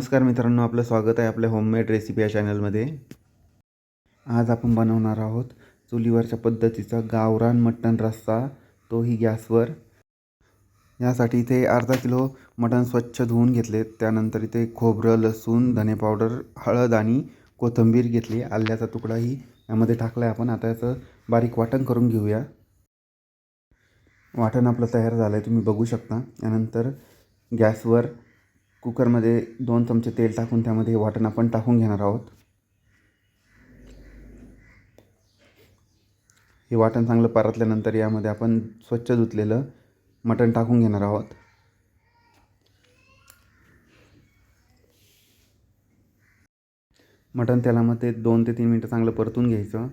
नमस्कार मित्रांनो आपलं स्वागत आहे आपल्या होममेड रेसिपी या चॅनलमध्ये आज आपण बनवणार आहोत चुलीवरच्या पद्धतीचा गावरान मटण रस्सा. तोही गॅसवर. यासाठी इथे अर्धा किलो मटण स्वच्छ धुवून घेतले त्यानंतर इथे खोबरं लसूण धने पावडर हळद आणि कोथिंबीर घेतली. आल्याचा तुकडाही यामध्ये टाकला आहे आपण. आता याचं बारीक वाटण करून घेऊया. वाटण आपलं तयार झालं आहे तुम्ही बघू शकता. यानंतर गॅसवर कुकरमध्ये दोन चमचे तेल टाकून त्यामध्ये हे वाटण आपण टाकून घेणार आहोत. हे वाटण चांगलं परतल्यानंतर यामध्ये आपण स्वच्छ धुतलेलं मटण टाकून घेणार आहोत. मटण तेलामध्ये दोन ते तीन मिनटं चांगलं परतून घ्यायचं.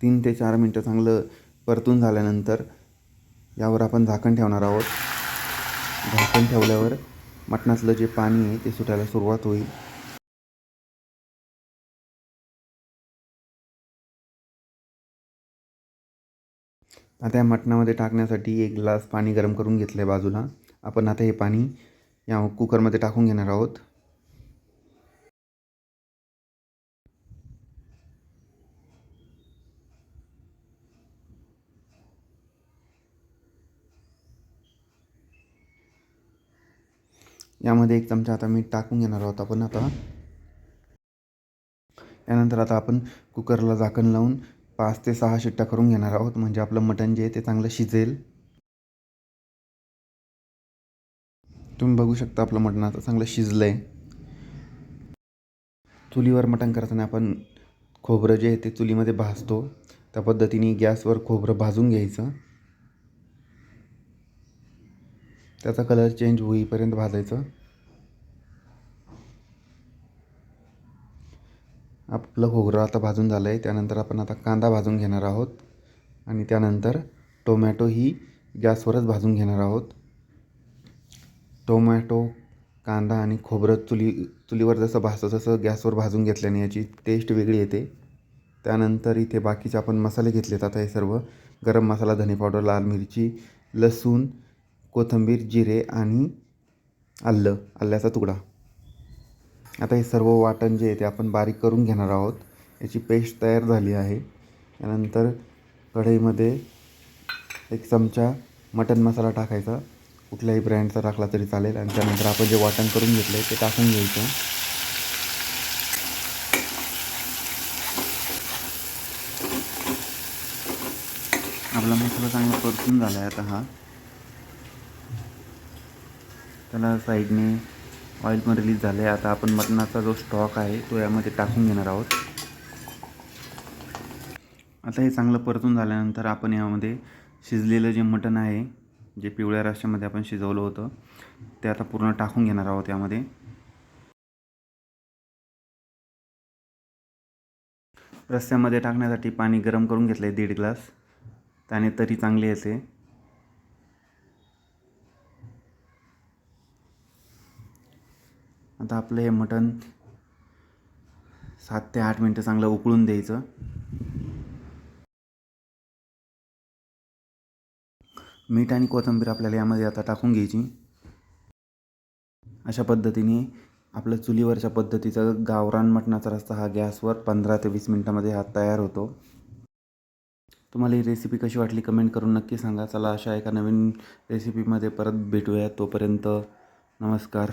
तीन ते चार मिनटं चांगलं परतून झाल्यानंतर यावर आपण झाकण ठेवणार आहोत. झाकण ठेवल्यावर मटणातलं जे पाणी आहे ते सुटायला सुरुवात होईल. आता या मटणामध्ये टाकण्यासाठी एक ग्लास पाणी गरम करून घेतलं आहे बाजूला. आपण आता हे पाणी या कुकरमध्ये टाकून घेणार आहोत. यामध्ये एक चमचा आता मीठ टाकून घेणार आहोत आपण आता. यानंतर आता आपण कुकरला झाकण लावून पाच ते सहा शिट्ट्या करून घेणार आहोत. म्हणजे आपलं मटण जे आहे ते चांगलं शिजेल. तुम्ही बघू शकता आपलं मटण आता चांगलं शिजलं आहे चुलीवर मटण करताना आपण खोबरं जे आहे ते चुलीमध्ये भाजतो. त्या पद्धतीने गॅसवर खोबरं भाजून घ्यायचं. त्याचा कलर चेंज होईपर्यंत भाजायचं. आपलं खोबरं आता भाजून झालं आहे त्यानंतर आपण आता कांदा भाजून घेणार आहोत. आणि त्यानंतर टोमॅटो ही गॅसवरच भाजून घेणार आहोत. टोमॅटो कांदा आणि खोबरं चुली चुलीवर जसं भाजतं तसं गॅसवर भाजून घेतल्याने याची टेस्ट वेगळी येते. त्यानंतर इथे बाकीचे आपण मसाले घेतलेत आता हे सर्व. गरम मसाला धने पावडर लाल मिरची लसूण कोथिंबीर जिरे आणि आलं आल्याचा तुकडा. आता हे सर्व वाटण जे आहे ते आपण बारीक करून घेणार आहोत. याची पेस्ट तयार झाली आहे. त्यानंतर कढईमध्ये एक चमचा मटन मसाला टाकायचा. कुठल्याही ब्रँडचा टाकला तरी चालेल. आणि त्यानंतर आपण जे वाटण करून घेतलं आहे ते टाकून घ्यायचं. आपला मसाला चांगला परतून झाला आहे आता हा. त्याला साईडने ऑइल पण रिलीज झालं आहे आता आपण मटणाचा जो स्टॉक आहे तो यामध्ये टाकून घेणार आहोत. आता हे चांगलं परतून झाल्यानंतर आपण यामध्ये शिजलेलं जे मटण आहे जे पिवळ्या रश्श्यामध्ये आपण शिजवलं होतं ते आता पूर्ण टाकून घेणार आहोत यामध्ये. रस्त्यामध्ये टाकण्यासाठी पाणी गरम करून घेतलं आहे दीड ग्लास. त्याने तरी चांगले येते. आता आपलं हे मटण सात ते आठ मिनटं चांगलं उकळून द्यायचं. मीठ आणि कोथिंबीर आपल्याला यामध्ये आता टाकून घ्यायची. अशा पद्धतीने आपलं चुलीवरच्या पद्धतीचा गावरान मटणाचा रस्ता हा गॅसवर पंधरा ते वीस मिनटामध्ये हा तयार होतो. तुम्हाला ही रेसिपी कशी वाटली कमेंट करून नक्की सांगा. चला अशा एका नवीन रेसिपीमध्ये परत भेटूया. तोपर्यंत नमस्कार.